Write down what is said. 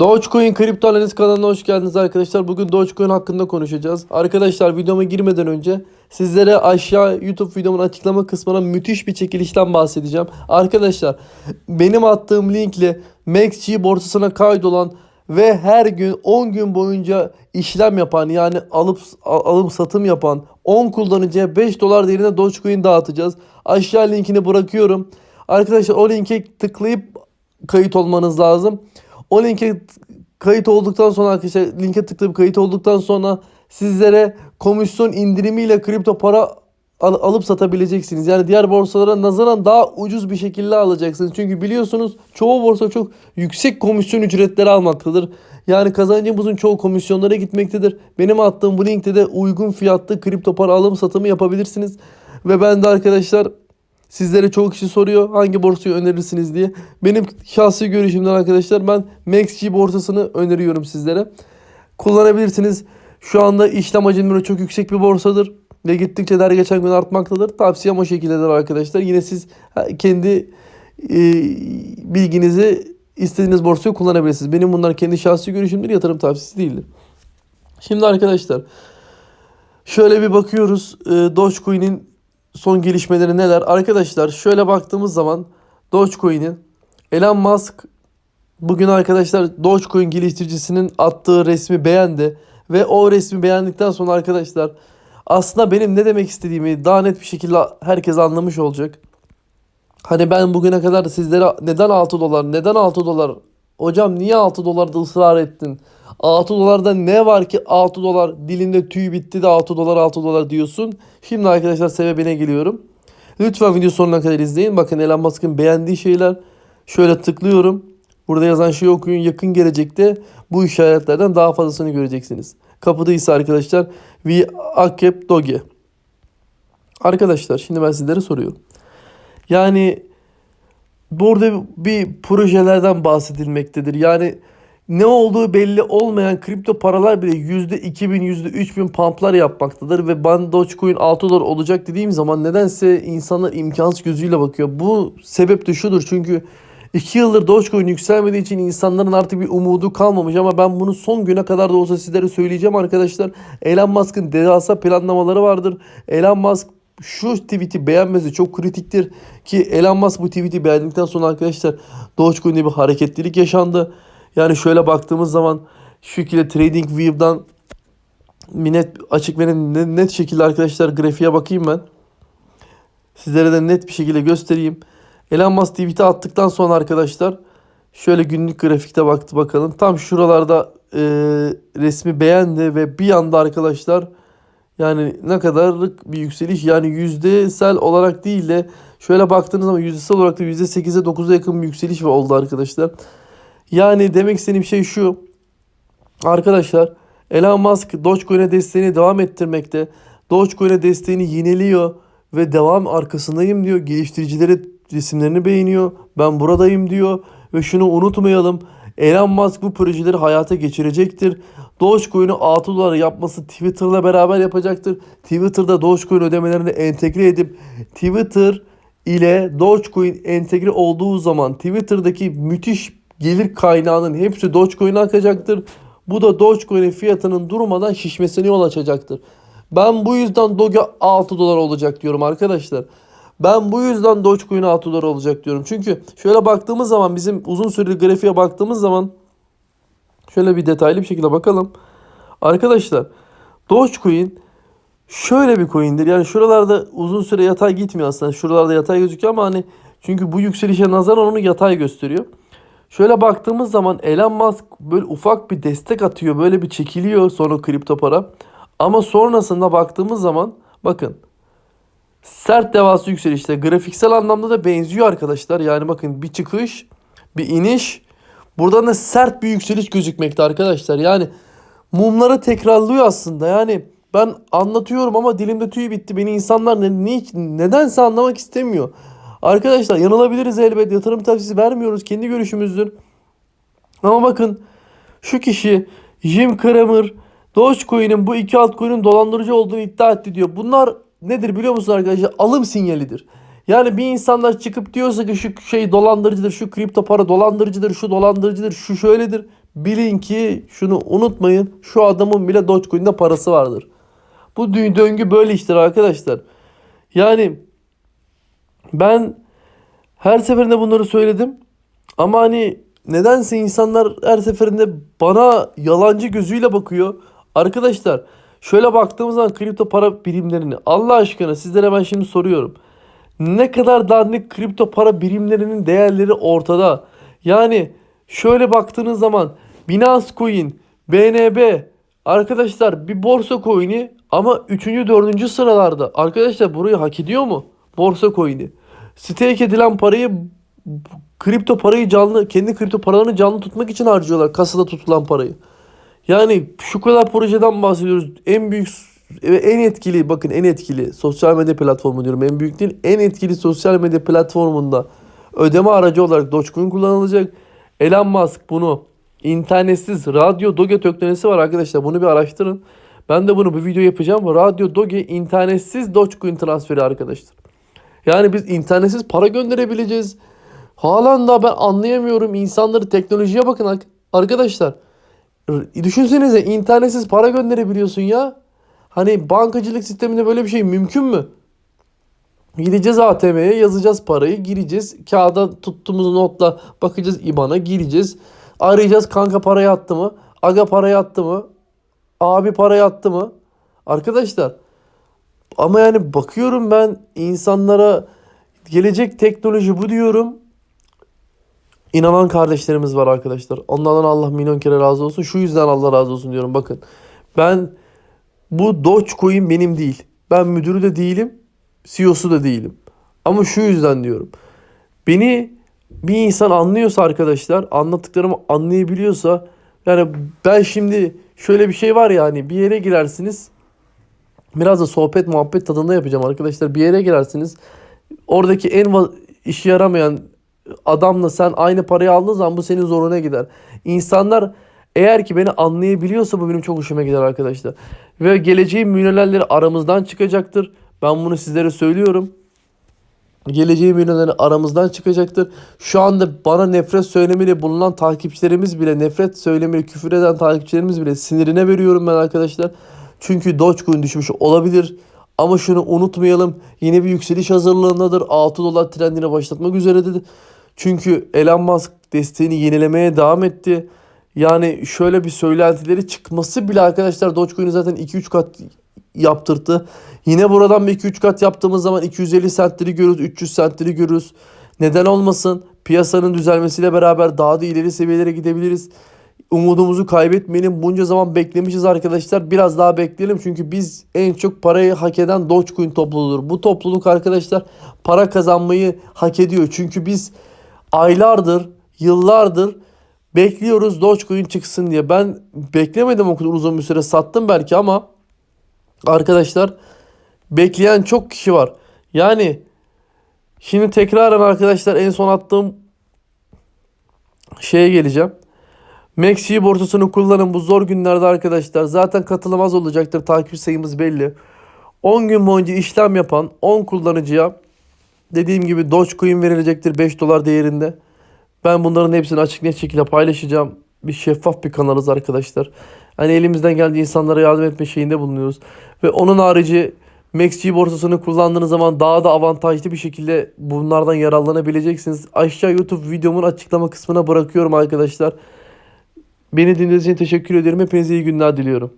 Dogecoin kripto analiz kanalına hoş geldiniz arkadaşlar. Bugün Dogecoin hakkında konuşacağız. Arkadaşlar videoma girmeden önce sizlere aşağı YouTube videomun açıklama kısmına müthiş bir çekilişten bahsedeceğim. Arkadaşlar benim attığım linkle MaxG borsasına kaydolan ve her gün 10 gün boyunca işlem yapan yani alıp alım satım yapan 10 kullanıcıya 5 dolar değerinde Dogecoin dağıtacağız. Aşağı linkini bırakıyorum. Arkadaşlar o linke tıklayıp kayıt olmanız lazım. O linke kayıt olduktan sonra arkadaşlar linke tıklayıp kayıt olduktan sonra sizlere komisyon indirimiyle kripto para al- alıp satabileceksiniz. Yani diğer borsalara nazaran daha ucuz bir şekilde alacaksınız. Çünkü biliyorsunuz çoğu borsa çok yüksek komisyon ücretleri almaktadır. Yani kazancımızın çoğu komisyonlara gitmektedir. Benim attığım bu linkte de uygun fiyatlı kripto para alım satımı yapabilirsiniz. Ve ben de arkadaşlar Sizlere çok kişi soruyor hangi borsayı önerirsiniz diye. Benim şahsi görüşümden arkadaşlar ben MaxG borsasını öneriyorum sizlere. Kullanabilirsiniz. Şu anda işlem hacimleri çok yüksek bir borsadır. Ve gittikçe de her geçen gün artmaktadır. Tavsiyem o şekildedir arkadaşlar. Yine siz kendi e, bilginizi istediğiniz borsayı kullanabilirsiniz. Benim bunlar kendi şahsi görüşümdür. Yatırım tavsiyesi değildir. Şimdi arkadaşlar şöyle bir bakıyoruz. E, Dogecoin'in son gelişmeleri neler? Arkadaşlar şöyle baktığımız zaman Dogecoin'in Elon Musk bugün arkadaşlar Dogecoin geliştiricisinin attığı resmi beğendi ve o resmi beğendikten sonra arkadaşlar aslında benim ne demek istediğimi daha net bir şekilde herkes anlamış olacak. Hani ben bugüne kadar sizlere neden 6 dolar, neden 6 dolar, hocam niye 6 dolarda ısrar ettin? 6 dolarda ne var ki 6 dolar dilinde tüy bitti de 6 dolar 6 dolar diyorsun. Şimdi arkadaşlar sebebine geliyorum. Lütfen video sonuna kadar izleyin. Bakın Elon Musk'ın beğendiği şeyler. Şöyle tıklıyorum. Burada yazan şeyi okuyun. Yakın gelecekte bu işaretlerden daha fazlasını göreceksiniz. Kapıda ise arkadaşlar We Accept Doge. Arkadaşlar şimdi ben sizlere soruyorum. Yani burada bir projelerden bahsedilmektedir. Yani ne olduğu belli olmayan kripto paralar bile %2000, %3000 pumplar yapmaktadır. Ve ben Dogecoin 6 dolar olacak dediğim zaman nedense insanlar imkansız gözüyle bakıyor. Bu sebep de şudur çünkü 2 yıldır Dogecoin yükselmediği için insanların artık bir umudu kalmamış ama ben bunu son güne kadar da olsa sizlere söyleyeceğim arkadaşlar. Elon Musk'ın devasa planlamaları vardır. Elon Musk şu tweet'i beğenmesi çok kritiktir ki Elon Musk bu tweet'i beğendikten sonra arkadaşlar Dogecoin'de bir hareketlilik yaşandı. Yani şöyle baktığımız zaman şu şekilde TradingView'dan bir net açık ve net, net şekilde arkadaşlar grafiğe bakayım ben. Sizlere de net bir şekilde göstereyim. Elon Musk tweet'i attıktan sonra arkadaşlar şöyle günlük grafikte baktı bakalım. Tam şuralarda e, resmi beğendi ve bir anda arkadaşlar yani ne kadarlık bir yükseliş yani yüzdesel olarak değil de şöyle baktığınız zaman yüzdesel olarak da %8'e 9'a yakın bir yükseliş oldu arkadaşlar. Yani demek istediğim şey şu. Arkadaşlar Elon Musk Dogecoin'e desteğini devam ettirmekte. Dogecoin'e desteğini yineliyor ve devam arkasındayım diyor. Geliştiricilere resimlerini beğeniyor. Ben buradayım diyor. Ve şunu unutmayalım. Elon Musk bu projeleri hayata geçirecektir. Dogecoin'i 6 dolar yapması Twitter'la beraber yapacaktır. Twitter'da Dogecoin ödemelerini entegre edip Twitter ile Dogecoin entegre olduğu zaman Twitter'daki müthiş gelir kaynağının hepsi Dogecoin'e akacaktır. Bu da Dogecoin'in fiyatının durmadan şişmesine yol açacaktır. Ben bu yüzden Doge 6 dolar olacak diyorum arkadaşlar. Ben bu yüzden Dogecoin 6 dolar olacak diyorum. Çünkü şöyle baktığımız zaman bizim uzun süreli grafiğe baktığımız zaman şöyle bir detaylı bir şekilde bakalım. Arkadaşlar Dogecoin şöyle bir coin'dir. Yani şuralarda uzun süre yatay gitmiyor aslında. Şuralarda yatay gözüküyor ama hani çünkü bu yükselişe nazaran onu yatay gösteriyor. Şöyle baktığımız zaman Elon Musk böyle ufak bir destek atıyor. Böyle bir çekiliyor sonra kripto para. Ama sonrasında baktığımız zaman bakın sert devasa yükselişte grafiksel anlamda da benziyor arkadaşlar. Yani bakın bir çıkış, bir iniş. Buradan da sert bir yükseliş gözükmekte arkadaşlar. Yani mumları tekrarlıyor aslında. Yani ben anlatıyorum ama dilimde tüy bitti. Beni insanlar ne, ne, nedense anlamak istemiyor. Arkadaşlar yanılabiliriz elbet. Yatırım tavsiyesi vermiyoruz. Kendi görüşümüzdür. Ama bakın şu kişi Jim Cramer Dogecoin'in bu iki altcoin'in dolandırıcı olduğunu iddia etti diyor. Bunlar nedir biliyor musunuz arkadaşlar? Alım sinyalidir. Yani bir insanlar çıkıp diyorsa ki şu şey dolandırıcıdır, şu kripto para dolandırıcıdır, şu dolandırıcıdır, şu şöyledir. bilin ki şunu unutmayın. Şu adamın bile Dogecoin'de parası vardır. Bu dö- döngü böyle işler arkadaşlar. Yani ben her seferinde bunları söyledim. Ama hani nedense insanlar her seferinde bana yalancı gözüyle bakıyor. Arkadaşlar şöyle baktığımız zaman kripto para birimlerini Allah aşkına sizlere ben şimdi soruyorum. Ne kadar dandik kripto para birimlerinin değerleri ortada. Yani şöyle baktığınız zaman Binance Coin, BNB arkadaşlar bir borsa coin'i ama 3. 4. sıralarda. Arkadaşlar burayı hak ediyor mu? Borsa coin'i. Stake edilen parayı kripto parayı canlı kendi kripto paralarını canlı tutmak için harcıyorlar kasada tutulan parayı. Yani şu kadar projeden bahsediyoruz. En büyük en etkili bakın en etkili sosyal medya platformu diyorum. En büyük değil en etkili sosyal medya platformunda ödeme aracı olarak Dogecoin kullanılacak. Elon Musk bunu internetsiz radyo doge teknolojisi var arkadaşlar. Bunu bir araştırın. Ben de bunu bir video yapacağım. Radyo doge internetsiz Dogecoin transferi arkadaşlar. Yani biz internetsiz para gönderebileceğiz. Halen daha ben anlayamıyorum insanları teknolojiye bakın ar- arkadaşlar. Düşünsenize internetsiz para gönderebiliyorsun ya. Hani bankacılık sisteminde böyle bir şey mümkün mü? Gideceğiz ATM'ye yazacağız parayı gireceğiz. Kağıda tuttuğumuz notla bakacağız IBAN'a gireceğiz. Arayacağız kanka parayı attı mı? Aga parayı attı mı? Abi parayı attı mı? Arkadaşlar ama yani bakıyorum ben insanlara gelecek teknoloji bu diyorum. İnanan kardeşlerimiz var arkadaşlar. Onlardan Allah milyon kere razı olsun. Şu yüzden Allah razı olsun diyorum. Bakın ben bu Dogecoin benim değil. Ben müdürü de değilim. CEO'su da değilim. Ama şu yüzden diyorum. Beni bir insan anlıyorsa arkadaşlar anlattıklarımı anlayabiliyorsa yani ben şimdi şöyle bir şey var ya hani bir yere girersiniz biraz da sohbet muhabbet tadında yapacağım arkadaşlar bir yere girersiniz oradaki en işe yaramayan adamla sen aynı parayı aldığın zaman bu senin zoruna gider. İnsanlar eğer ki beni anlayabiliyorsa bu benim çok hoşuma gider arkadaşlar. Ve geleceğin milyonerleri aramızdan çıkacaktır. Ben bunu sizlere söylüyorum. Geleceğin milyonerleri aramızdan çıkacaktır. Şu anda bana nefret söylemeli bulunan takipçilerimiz bile, nefret söylemeli küfür eden takipçilerimiz bile sinirine veriyorum ben arkadaşlar. Çünkü Dogecoin düşmüş olabilir. Ama şunu unutmayalım. Yine bir yükseliş hazırlığındadır. 6 dolar trendine başlatmak üzeredir. Çünkü Elon Musk desteğini yenilemeye devam etti. Yani şöyle bir söylentileri çıkması bile arkadaşlar Dogecoin'i zaten 2-3 kat yaptırdı. Yine buradan bir 2-3 kat yaptığımız zaman 250 centleri görürüz, 300 centleri görürüz. Neden olmasın? Piyasanın düzelmesiyle beraber daha da ileri seviyelere gidebiliriz. Umudumuzu kaybetmeyelim. Bunca zaman beklemişiz arkadaşlar. Biraz daha bekleyelim. Çünkü biz en çok parayı hak eden Dogecoin topluluğudur. Bu topluluk arkadaşlar para kazanmayı hak ediyor. Çünkü biz aylardır, yıllardır bekliyoruz Dogecoin çıksın diye. Ben beklemedim o kadar uzun bir süre sattım belki ama arkadaşlar bekleyen çok kişi var. Yani şimdi tekraren arkadaşlar en son attığım şeye geleceğim. Maxi borsasını kullanın bu zor günlerde arkadaşlar. Zaten katılım az olacaktır. Takip sayımız belli. 10 gün boyunca işlem yapan 10 kullanıcıya dediğim gibi Dogecoin verilecektir 5 dolar değerinde. Ben bunların hepsini açık net şekilde paylaşacağım. Bir şeffaf bir kanalız arkadaşlar. Hani elimizden geldiği insanlara yardım etme şeyinde bulunuyoruz. Ve onun harici MaxG borsasını kullandığınız zaman daha da avantajlı bir şekilde bunlardan yararlanabileceksiniz. Aşağı YouTube videomun açıklama kısmına bırakıyorum arkadaşlar. Beni dinlediğiniz için teşekkür ederim. Hepinize iyi günler diliyorum.